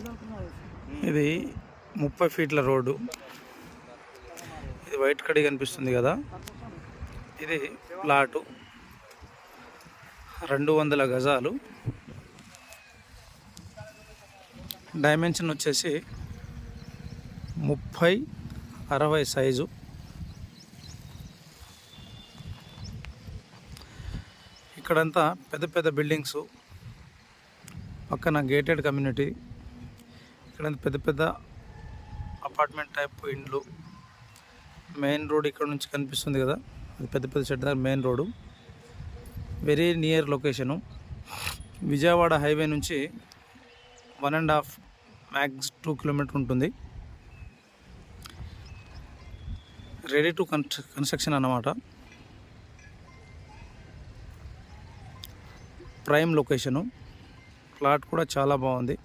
Hmm. ఇది ముప్పై ఫీట్ల రోడ్డు. ఇది వైట్ కడి కనిపిస్తుంది కదా. ఇది ప్లాటు. రెండు వందల గజాలు. డైమెన్షన్ వచ్చేసి ముప్పై అరవై సైజు. ఇక్కడంతా పెద్ద పెద్ద బిల్డింగ్స్. పక్కన గేటెడ్ కమ్యూనిటీ. ఇక్కడ పెద్ద పెద్ద అపార్ట్మెంట్ టైప్ ఇండ్లు. మెయిన్ రోడ్ ఇక్కడ నుంచి కనిపిస్తుంది కదా. అది పెద్ద పెద్ద చెట్టు దగ్గర main road. Very near location. Vijayawada highway నుంచి one and half max two kilometre ఉంటుంది. రెడీ టు కన్స్ట్రక్షన్ అన్నమాట. Prime location. ప్లాట్ కూడా చాలా బాగుంది.